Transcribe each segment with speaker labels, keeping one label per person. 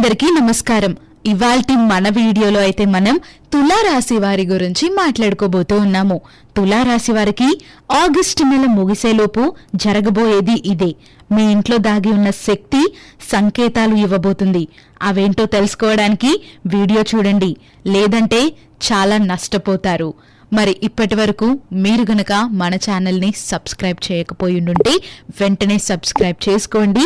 Speaker 1: అందరికీ నమస్కారం. ఇవాల్టి మన వీడియోలో అయితే మనం తులారాశి వారి గురించి మాట్లాడుకోబోతూ ఉన్నాము. తులారాశి వారికి ఆగస్టు నెల ముగిసేలోపు జరగబోయేది ఇదే. మీ ఇంట్లో దాగి ఉన్న శక్తి సంకేతాలు ఇవ్వబోతుంది. అవేంటో తెలుసుకోవడానికి వీడియో చూడండి. లేదంటే చాలా నష్టపోతారు. మరి ఇప్పటి వరకు మీరు గనక మన ఛానల్ని సబ్స్క్రైబ్ చేయకపోయి ఉంటే వెంటనే సబ్స్క్రైబ్ చేసుకోండి.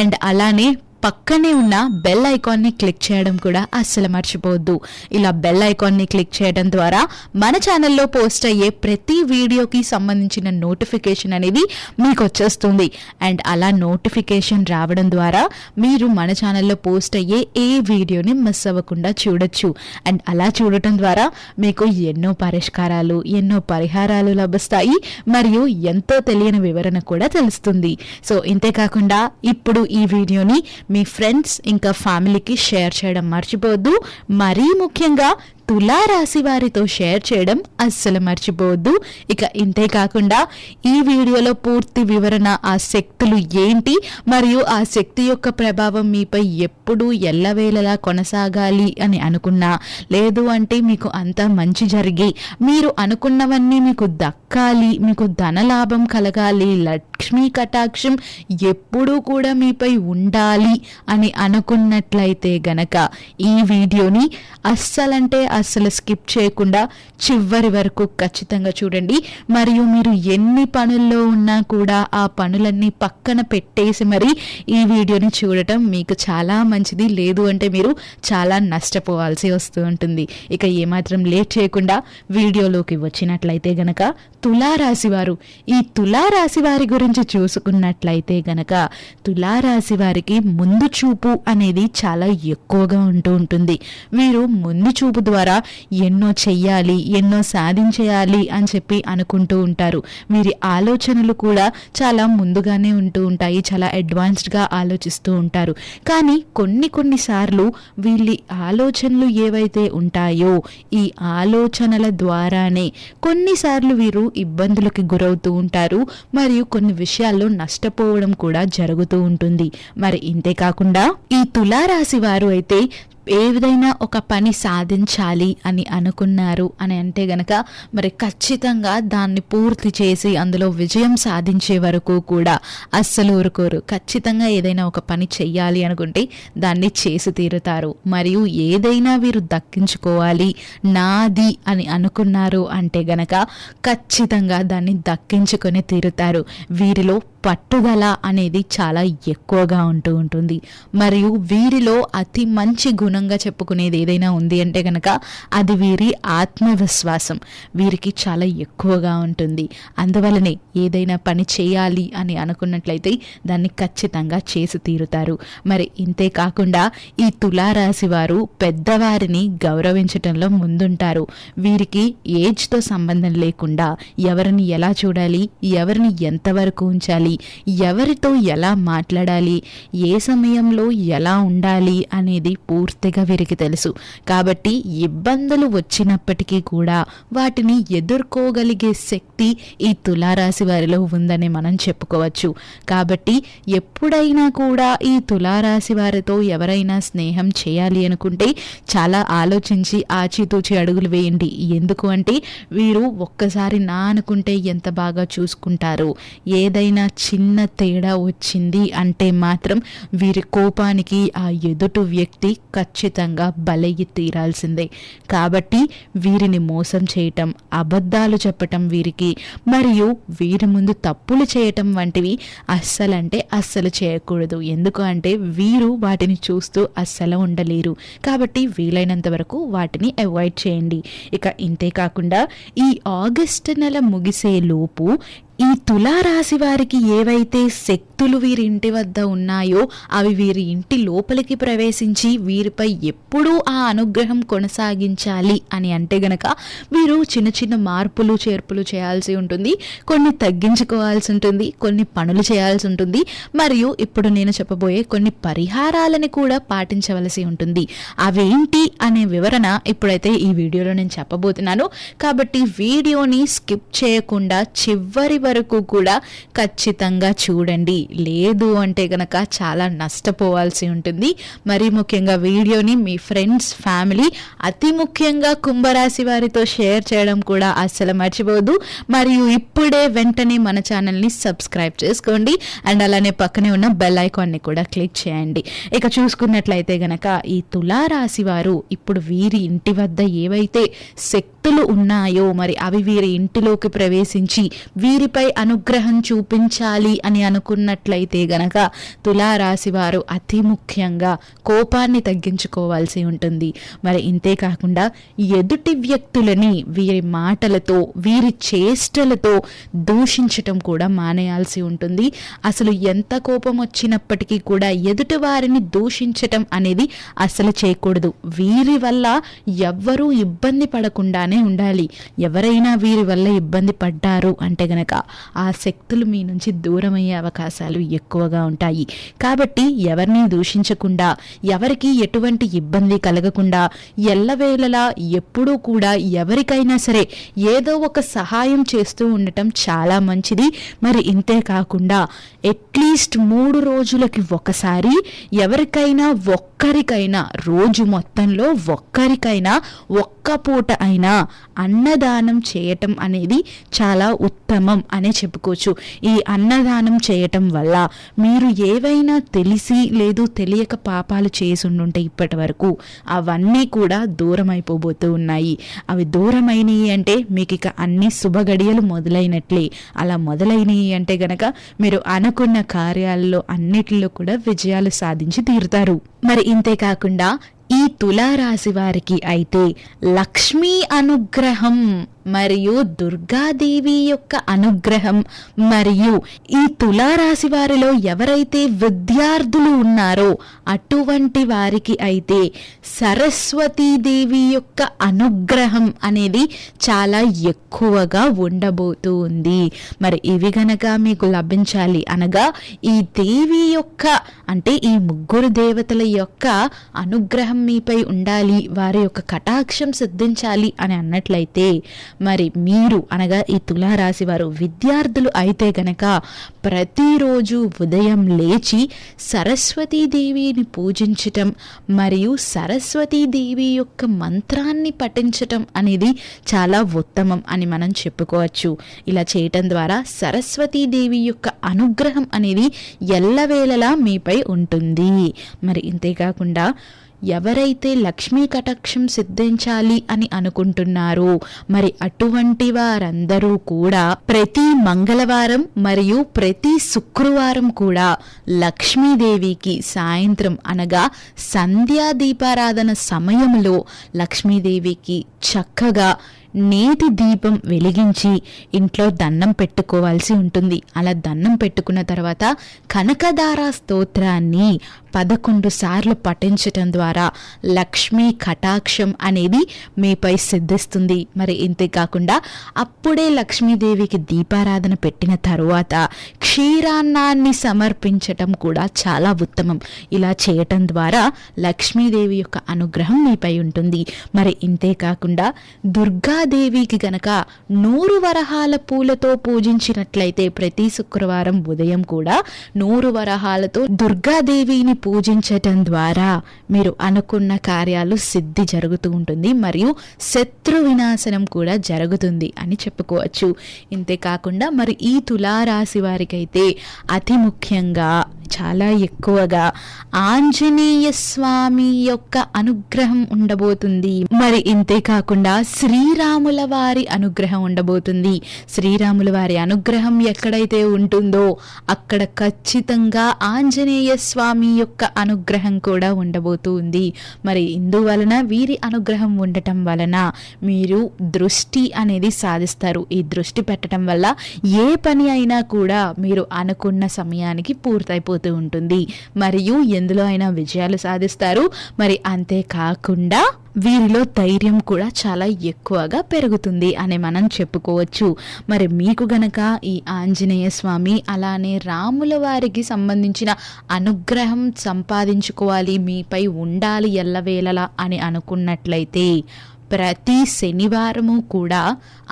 Speaker 1: అండ్ అలానే పక్కనే ఉన్న బెల్ ఐకాన్ని క్లిక్ చేయడం కూడా అస్సలు మర్చిపోవద్దు. ఇలా బెల్ ఐకాన్ని క్లిక్ చేయడం ద్వారా మన ఛానల్లో పోస్ట్ అయ్యే ప్రతి వీడియోకి సంబంధించిన నోటిఫికేషన్ అనేది మీకు వచ్చేస్తుంది. అండ్ అలా నోటిఫికేషన్ రావడం ద్వారా మీరు మన ఛానల్లో పోస్ట్ అయ్యే ఏ వీడియోని మిస్ అవ్వకుండా చూడొచ్చు. అండ్ అలా చూడటం ద్వారా మీకు ఎన్నో పరిష్కారాలు ఎన్నో పరిహారాలు లభిస్తాయి మరియు ఎంతో తెలియని వివరణ కూడా తెలుస్తుంది. సో ఇంతేకాకుండా ఇప్పుడు ఈ వీడియోని మీ ఫ్రెండ్స్ ఇంకా ఫ్యామిలీకి షేర్ చేయడం మర్చిపోవద్దు. మరీ ముఖ్యంగా తులారాశి వారితో షేర్ చేయడం అస్సలు మర్చిపోవద్దు. ఇక ఇంతే కాకుండా ఈ వీడియోలో పూర్తి వివరణ ఆ శక్తులు ఏంటి మరియు ఆ శక్తి యొక్క ప్రభావం మీపై ఎప్పుడు ఎల్లవేళలా కొనసాగాలి అని అనుకున్నా. లేదు అంటే మీకు అంత మంచి జరిగి మీరు అనుకున్నవన్నీ మీకు దక్కాలి మీకు ధనలాభం కలగాలి లక్ష్మీ కటాక్షం ఎప్పుడూ కూడా మీపై ఉండాలి అని అనుకున్నట్లయితే గనక ఈ వీడియోని అస్సలంటే అస్సలు స్కిప్ చేయకుండా చివరి వరకు ఖచ్చితంగా చూడండి. మరియు మీరు ఎన్ని పనుల్లో ఉన్నా కూడా ఆ పనులన్నీ పక్కన పెట్టేసి మరి ఈ వీడియోని చూడటం మీకు చాలా మంచిది. లేదు అంటే మీరు చాలా నష్టపోవాల్సి వస్తూ ఉంటుంది. ఇక ఏమాత్రం లేట్ చేయకుండా వీడియోలోకి వచ్చినట్లయితే గనక తులారాశి వారు ఈ తులారాశి వారి గురించి చూసుకున్నట్లయితే గనక తులారాశి వారికి ముందు చూపు అనేది చాలా ఎక్కువగా ఉంటూ ఉంటుంది. వీరు ముందు చూపు ద్వారా ఎన్నో చెయ్యాలి ఎన్నో సాధించేయాలి అని చెప్పి అనుకుంటూ ఉంటారు. వీరి ఆలోచనలు కూడా చాలా ముందుగానే ఉంటూ ఉంటాయి చాలా అడ్వాన్స్డ్గా ఆలోచిస్తూ ఉంటారు. కానీ కొన్ని కొన్నిసార్లు వీళ్ళ ఆలోచనలు ఏవైతే ఉంటాయో ఈ ఆలోచనల ద్వారానే కొన్నిసార్లు వీరు ఇబ్బందులకి గురవుతూ ఉంటారు. మరియు కొన్ని విషయాల్లో నష్టపోవడం కూడా జరుగుతూ ఉంటుంది. మరి ఇంతేకాకుండా ఈ తులారాశి వారు అయితే ఏదైనా ఒక పని సాధించాలి అని అనుకున్నారు అని అంటే గనక మరి ఖచ్చితంగా దాన్ని పూర్తి చేసి అందులో విజయం సాధించే వరకు కూడా అస్సలు ఊరుకోరు. ఖచ్చితంగా ఏదైనా ఒక పని చెయ్యాలి అనుకుంటే దాన్ని చేసి తీరుతారు. మరియు ఏదైనా వీరు దక్కించుకోవాలి నాది అని అనుకున్నారు అంటే గనక ఖచ్చితంగా దాన్ని దక్కించుకొని తీరుతారు. వీరిలో పట్టుదల అనేది చాలా ఎక్కువగా ఉంటూ ఉంటుంది. మరియు వీరిలో అతి మంచి గుణంగా చెప్పుకునేది ఏదైనా ఉంది అంటే కనుక అది వీరి ఆత్మవిశ్వాసం. వీరికి చాలా ఎక్కువగా ఉంటుంది. అందువలనే ఏదైనా పని చేయాలి అని అనుకున్నట్లయితే దాన్ని ఖచ్చితంగా చేసి తీరుతారు. మరి ఇంతే కాకుండా ఈ తులారాశి వారు పెద్దవారిని గౌరవించటంలో ముందుంటారు. వీరికి ఏజ్తో సంబంధం లేకుండా ఎవరిని ఎలా చూడాలి ఎవరిని ఎంతవరకు ఉంచాలి ఎవరితో ఎలా మాట్లాడాలి? ఏ సమయంలో ఎలా ఉండాలి? అనేది పూర్తిగా వీరికి తెలుసు. కాబట్టి ఇబ్బందులు వచ్చినప్పటికీ కూడా వాటిని ఎదుర్కోగలిగే శక్తి ఈ తులారాశి వారిలో ఉందని మనం చెప్పుకోవచ్చు. కాబట్టి ఎప్పుడైనా కూడా ఈ తులారాశి వారితో ఎవరైనా స్నేహం చేయాలి అనుకుంటే చాలా ఆలోచించి ఆచితూచి అడుగులు వేయండి. ఎందుకు అంటే వీరు ఒక్కసారి నా అనుకుంటే ఎంత బాగా చూసుకుంటారు? ఏదైనా చిన్న తేడా వచ్చింది అంటే మాత్రం వీరి కోపానికి ఆ ఎదుటి వ్యక్తి ఖచ్చితంగా బలయ్యి తీరాల్సిందే. కాబట్టి వీరిని మోసం చేయటం అబద్ధాలు చెప్పటం వీరికి మరియు వీరి ముందు తప్పులు చేయటం వంటివి అస్సలంటే అస్సలు చేయకూడదు. ఎందుకు అంటే వీరు వాటిని చూస్తూ అస్సలు ఉండలేరు. కాబట్టి వీలైనంత వరకు వాటిని అవాయిడ్ చేయండి. ఇక ఇంతే కాకుండా ఈ ఆగస్టు నెల ముగిసే లోపు ఈ తులారాశి వారికి ఏవైతే శక్తులు వీరి ఇంటి వద్ద ఉన్నాయో అవి వీరి ఇంటి లోపలికి ప్రవేశించి వీరిపై ఎప్పుడూ ఆ అనుగ్రహం కొనసాగించాలి అని అంటే గనక వీరు చిన్న చిన్న మార్పులు చేర్పులు చేయాల్సి ఉంటుంది. కొన్ని తగ్గించుకోవాల్సి ఉంటుంది కొన్ని పనులు చేయాల్సి ఉంటుంది. మరియు ఇప్పుడు నేను చెప్పబోయే కొన్ని పరిహారాలను కూడా పాటించవలసి ఉంటుంది. అవేంటి అనే వివరణ ఇప్పుడైతే ఈ వీడియోలో నేను చెప్పబోతున్నాను. కాబట్టి వీడియోని స్కిప్ చేయకుండా చివరి వరకు కూడా ఖచ్చితంగా చూడండి. లేదు అంటే కనుక చాలా నష్టపోవాల్సి ఉంటుంది. మరి ముఖ్యంగా వీడియోని మీ ఫ్రెండ్స్ ఫ్యామిలీ అతి ముఖ్యంగా కుంభరాశి వారితో షేర్ చేయడం కూడా అస్సలు మర్చిపోదు. మరియు ఇప్పుడే వెంటనే మన ఛానల్ని సబ్స్క్రైబ్ చేసుకోండి. అండ్ అలానే పక్కనే ఉన్న బెల్ ఐకాన్ని కూడా క్లిక్ చేయండి. ఇక చూసుకున్నట్లయితే గనక ఈ తులారాశి వారు ఇప్పుడు వీరి ఇంటి వద్ద ఏవైతే శక్తులు ఉన్నాయో మరి అవి వీరి ఇంటిలోకి ప్రవేశించి వీరిపై అనుగ్రహం చూపించాలి అని అనుకున్నట్లయితే గనక తులారాశి వారు అతి ముఖ్యంగా కోపాన్ని తగ్గించుకోవాల్సి ఉంటుంది. మరి ఇంతే కాకుండా ఎదుటి వ్యక్తులని వీరి మాటలతో వీరి చేష్టలతో దూషించటం కూడా మానేయాల్సి ఉంటుంది. అసలు ఎంత కోపం వచ్చినప్పటికీ కూడా ఎదుటి వారిని దూషించటం అనేది అసలు చేయకూడదు. వీరి వల్ల ఎవ్వరూ ఇబ్బంది పడకుండానే ఉండాలి. ఎవరైనా వీరి వల్ల ఇబ్బంది పడ్డారు అంటే గనక ఆ శక్తులు మీ నుంచి దూరమయ్యే అవకాశాలు ఎక్కువగా ఉంటాయి. కాబట్టి ఎవరిని దూషించకుండా ఎవరికి ఎటువంటి ఇబ్బంది కలగకుండా ఎల్లవేళలా ఎప్పుడూ కూడా ఎవరికైనా సరే ఏదో ఒక సహాయం చేస్తూ ఉండటం చాలా మంచిది. మరి ఇంతే కాకుండా అట్లీస్ట్ మూడు రోజులకి ఒకసారి ఎవరికైనా ఒక్కరికైనా రోజు మొత్తంలో ఒక్కరికైనా ఒక్క ఒక్క పూట అయినా అన్నదానం చేయటం అనేది చాలా ఉత్తమం అనే చెప్పుకోవచ్చు. ఈ అన్నదానం చేయటం వల్ల మీరు ఏవైనా తెలిసి లేదు తెలియక పాపాలు చేసుండుంటే ఇప్పటి వరకు అవన్నీ కూడా దూరం అయిపోబోతూ ఉన్నాయి. అవి దూరమైనవి అంటే మీకు ఇక అన్ని శుభగడియలు మొదలైనట్లే. అలా మొదలైనవి అంటే గనక మీరు అనుకున్న కార్యాలలో అన్నిటిలో కూడా విజయాలు సాధించి తీరుతారు. మరి ఇంతే కాకుండా ఈ తులారాశి వారికి అయితే లక్ష్మీ అనుగ్రహం మరియు దుర్గాదేవి యొక్క అనుగ్రహం మరియు ఈ తులారాశి వారిలో ఎవరైతే విద్యార్థులు ఉన్నారో అటువంటి వారికి అయితే సరస్వతీదేవి యొక్క అనుగ్రహం అనేది చాలా ఎక్కువగా ఉండబోతూ ఉంది మరి ఇవి గనక మీకు లభించాలి అనగా ఈ దేవి యొక్క అంటే ఈ ముగ్గురు దేవతల యొక్క అనుగ్రహం మీపై ఉండాలి వారి యొక్క కటాక్షం సిద్ధించాలి అని అన్నట్లయితే మరి మీరు అనగా ఈ తులారాశి వారు విద్యార్థులు అయితే గనక ప్రతిరోజు ఉదయం లేచి సరస్వతీదేవిని పూజించటం మరియు సరస్వతీదేవి యొక్క మంత్రాన్ని పఠించటం అనేది చాలా ఉత్తమం అని మనం చెప్పుకోవచ్చు. ఇలా చేయటం ద్వారా సరస్వతీదేవి యొక్క అనుగ్రహం అనేది ఎల్లవేళలా మీపై ఉంటుంది. మరి ఇంతేకాకుండా ఎవరైతే లక్ష్మీ కటాక్షం సిద్ధించాలి అని అనుకుంటున్నారో మరి అటువంటి వారందరూ కూడా ప్రతి మంగళవారం మరియు ప్రతి శుక్రవారం కూడా లక్ష్మీదేవికి సాయంత్రం అనగా సంధ్యా దీపారాధన సమయంలో లక్ష్మీదేవికి చక్కగా నేతి దీపం వెలిగించి ఇంట్లో దండం పెట్టుకోవాల్సి ఉంటుంది. అలా దండం పెట్టుకున్న తర్వాత కనకదార స్తోత్రాన్ని పదకొండు సార్లు పఠించటం ద్వారా లక్ష్మీ కటాక్షం అనేది మీపై సిద్ధిస్తుంది. మరి ఇంతేకాకుండా అప్పుడే లక్ష్మీదేవికి దీపారాధన పెట్టిన తరువాత క్షీరాన్నాన్ని సమర్పించటం కూడా చాలా ఉత్తమం. ఇలా చేయటం ద్వారా లక్ష్మీదేవి యొక్క అనుగ్రహం మీపై ఉంటుంది. మరి ఇంతేకాకుండా దుర్గాదేవికి గనక నూరు వరహాల పూలతో పూజించినట్లయితే ప్రతి శుక్రవారం ఉదయం కూడా నూరు వరహాలతో దుర్గాదేవిని పూజించటం ద్వారా మీరు అనుకున్న కార్యాలు సిద్ధి జరుగుతూ ఉంటుంది. మరియు శత్రు వినాశనం కూడా జరుగుతుంది అని చెప్పుకోవచ్చు. ఇంతేకాకుండా మరి ఈ తులారాశి వారికైతే అతి ముఖ్యంగా చాలా ఎక్కువగా ఆంజనేయ స్వామి యొక్క అనుగ్రహం ఉండబోతుంది. మరి ఇంతే కాకుండా శ్రీరాముల వారి అనుగ్రహం ఉండబోతుంది. శ్రీరాముల వారి అనుగ్రహం ఎక్కడైతే ఉంటుందో అక్కడ ఖచ్చితంగా ఆంజనేయ స్వామి యొక్క అనుగ్రహం కూడా ఉండబోతుంది. మరి ఇందువలన వీరి అనుగ్రహం ఉండటం వలన మీరు దృష్టి అనేది సాధిస్తారు. ఈ దృష్టి పెట్టడం వల్ల ఏ పని అయినా కూడా మీరు అనుకున్న సమయానికి పూర్తయిపోతుంది ఉంటుంది. మరియు ఎందులో అయినా విజయాలు సాధిస్తారు. మరి అంతేకాకుండా వీరిలో ధైర్యం కూడా చాలా ఎక్కువగా పెరుగుతుంది అని మనం చెప్పుకోవచ్చు. మరి మీకు గనక ఈ ఆంజనేయ స్వామి అలానే రాముల వారికి సంబంధించిన అనుగ్రహం సంపాదించుకోవాలి మీపై ఉండాలి ఎల్లవేళలా అని అనుకున్నట్లయితే ప్రతి శనివారము కూడా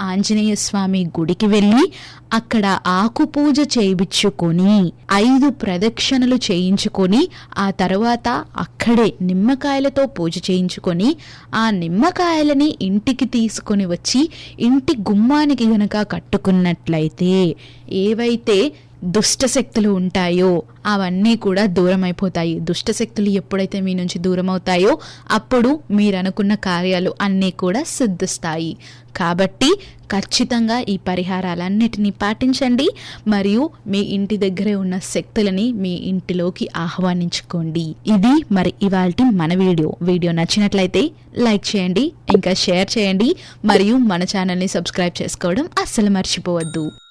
Speaker 1: ఆంజనేయ స్వామి గుడికి వెళ్ళి అక్కడ ఆకుపూజ చేయించుకొని ఐదు ప్రదక్షిణలు చేయించుకొని ఆ తర్వాత అక్కడే నిమ్మకాయలతో పూజ చేయించుకొని ఆ నిమ్మకాయలని ఇంటికి తీసుకొని వచ్చి ఇంటి గుమ్మానికి గనక కట్టుకున్నట్లయితే ఏవైతే దుష్ట శక్తులు ఉంటాయో అవన్నీ కూడా దూరం అయిపోతాయి దుష్ట శక్తులు ఎప్పుడైతే మీ నుంచి దూరం అవుతాయో అప్పుడు మీరు అనుకున్న కార్యాలు అన్నీ కూడా సిద్ధిస్తాయి. కాబట్టి ఖచ్చితంగా ఈ పరిహారాలన్నిటినీ పాటించండి మరియు మీ ఇంటి దగ్గరే ఉన్న శక్తులని మీ ఇంటిలోకి ఆహ్వానించుకోండి. ఇది మరి ఇవాల్టి మన వీడియో. వీడియో నచ్చినట్లయితే లైక్ చేయండి ఇంకా షేర్ చేయండి మరియు మన ఛానల్ని సబ్స్క్రైబ్ చేసుకోవడం అస్సలు మర్చిపోవద్దు.